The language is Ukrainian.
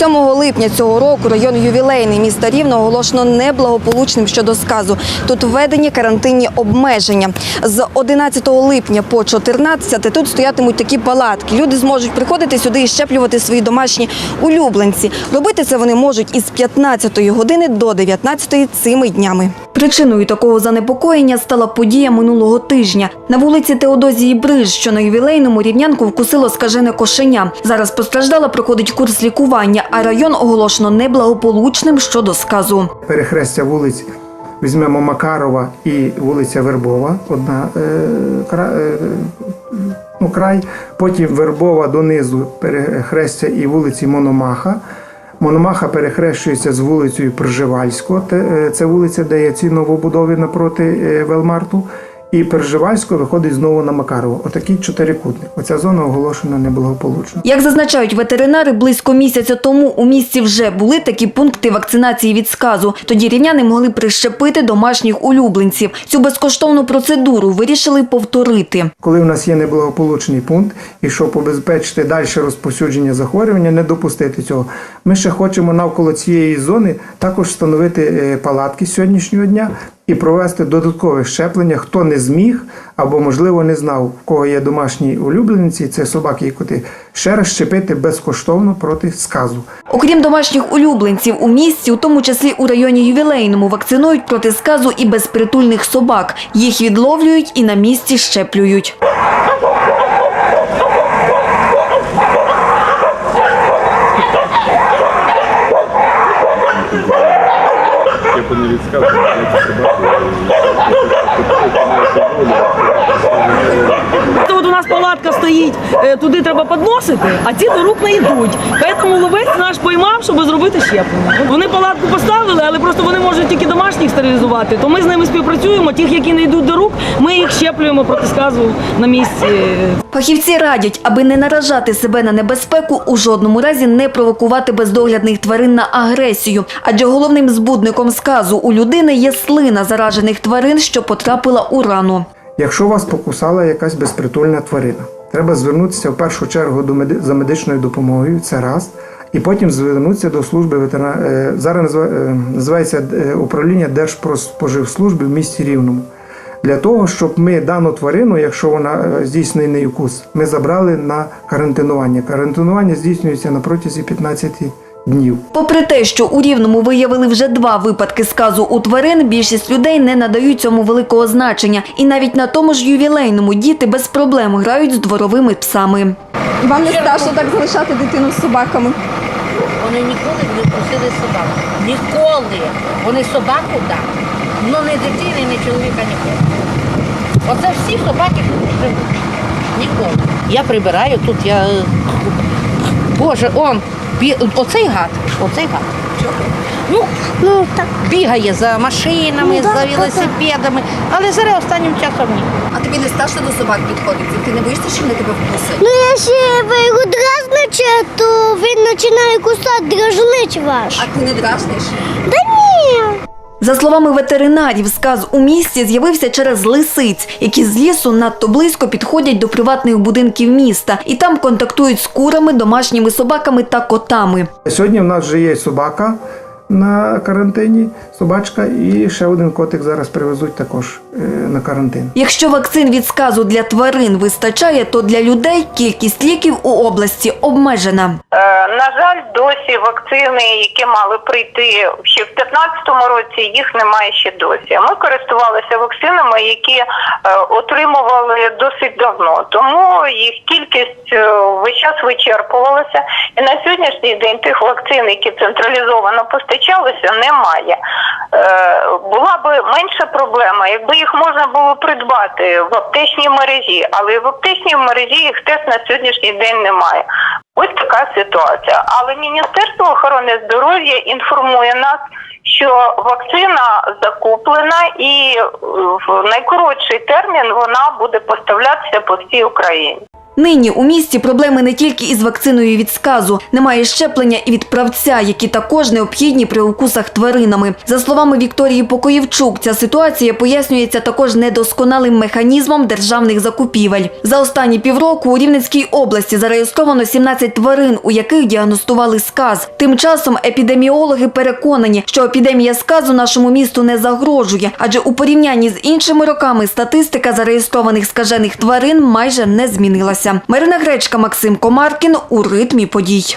7 липня цього року район ювілейний міста Рівно оголошено неблагополучним щодо сказу. Тут введені карантинні обмеження. З 11 липня по 14 тут стоятимуть такі палатки. Люди зможуть приходити сюди і щеплювати свої домашні улюбленці. Робити це вони можуть із 15 години до 19 цими днями. Причиною такого занепокоєння стала подія минулого тижня. На вулиці Теодозії Бриж, що на ювілейному рівнянку вкусило скажене кошеня. Зараз постраждала проходить курс лікування, а район оголошено неблагополучним щодо сказу. перехрестя вулиць візьмемо Макарова і вулиця Вербова, одна е, кра, е, ну, край, потім Вербова донизу перехрестя і вулиці Мономаха. Мономаха перехрещується з вулицею Пржевальського, е, це вулиця, де є ці новобудови напроти е, Велмарту. І Пржевальського виходить знову на Макарова. Отакий чотирикутник. Оця зона оголошена неблагополучно. Як зазначають ветеринари, близько місяця тому у місті вже були такі пункти вакцинації від сказу. Тоді рівняни могли прищепити домашніх улюбленців. Цю безкоштовну процедуру вирішили повторити. Коли в нас є неблагополучний пункт, і щоб обезпечити далі розповсюдження захворювання, не допустити цього. Ми ще хочемо навколо цієї зони також встановити е, палатки сьогоднішнього дня і провести додаткове щеплення, хто не зміг або, можливо, не знав, в кого є домашні улюбленці, це собаки і коти, ще раз щепити безкоштовно проти сказу. Окрім домашніх улюбленців у місті, у тому числі у районі ювілейному, вакцинують проти сказу і безпритульних собак. Їх відловлюють і на місці щеплюють. По не відсказую, знаєте, собаку. Це у нас палатка стоїть, е, туди треба підносити, а ці до рук не йдуть. Тому ловець наш поймав, щоб зробити щеплення. Вони палатку поставили, але просто вони можуть тільки домашніх стерилізувати. То ми з ними співпрацюємо. Тих, які не йдуть до рук, ми їх щеплюємо проти сказу на місці. Фахівці радять, аби не наражати себе на небезпеку, у жодному разі не провокувати бездоглядних тварин на агресію. Адже головним збудником сказу у людини є слина заражених тварин, що потрапила у рану. Якщо вас покусала якась безпритульна тварина, треба звернутися в першу чергу до меди... за медичною допомогою, це раз, і потім звернутися до служби ветеринар... Зараз е, називається е, управління Держпродспоживслужби в місті Рівному. Для того, щоб ми дану тварину, якщо вона е, здійснює неї укус, ми забрали на карантинування. Карантинування здійснюється на протязі 15 днів. Попри те, що у Рівному виявили вже два випадки сказу у тварин, більшість людей не надають цьому великого значення. І навіть на тому ж ювілейному діти без проблем грають з дворовими псами. Вам не страшно так залишати дитину з собаками? Вони ніколи не просили собаку. Ніколи. Вони собаку так. Ну не дитини, ні чоловіка ніколи. Оце всі собаки живуть. Ніколи. Я прибираю тут, я. е, Боже, он, бі- оцей гад, оцей гад. Ну, ну так. Бігає за машинами, за велосипедами, але зараз останнім часом ні. А тобі не страшно до собак підходити? Ти не боїшся, що вони тебе вкусять? Ну, його дразните, то він починає кусати, дражнить ваш. ти не дражниш? Да ні. За словами ветеринарів, сказ у місті з'явився через лисиць, які з лісу надто близько підходять до приватних будинків міста і там контактують з курами, домашніми собаками та котами. Сьогодні в нас вже є собака на карантині, собачка, і ще один котик зараз привезуть також е, на карантин. Якщо вакцин від сказу для тварин вистачає, то для людей кількість ліків у області обмежена. Е, На жаль, досі вакцини, які мали прийти ще в 2015 році, їх немає ще досі. Ми користувалися вакцинами, які е, отримували досить давно. Тому їх кількість е, весь час вичерпувалася. І на сьогоднішній день тих вакцин, які централізовано постачалися, немає. Е, Була би менша проблема, якби їх можна було придбати в аптечній мережі, але в аптечній мережі їх теж на сьогоднішній день немає. Ось така ситуація. Але Міністерство охорони здоров'я інформує нас, що вакцина закуплена і е, в найкоротший термін вона буде поставлятися по всій Україні. Нині у місті проблеми не тільки із вакциною від сказу, немає щеплення і від правця, які також необхідні при укусах тваринами. За словами Вікторії Покоївчук, ця ситуація пояснюється також недосконалим механізмом державних закупівель. За останні півроку у Рівненській області зареєстровано 17 тварин, у яких діагностували сказ. Тим часом епідеміологи переконані, що епідемія сказу нашому місту не загрожує, адже у порівнянні з іншими роками статистика зареєстрованих скажених тварин майже не змінилася. Марина Гречка, Максим Комаркін у ритмі подій.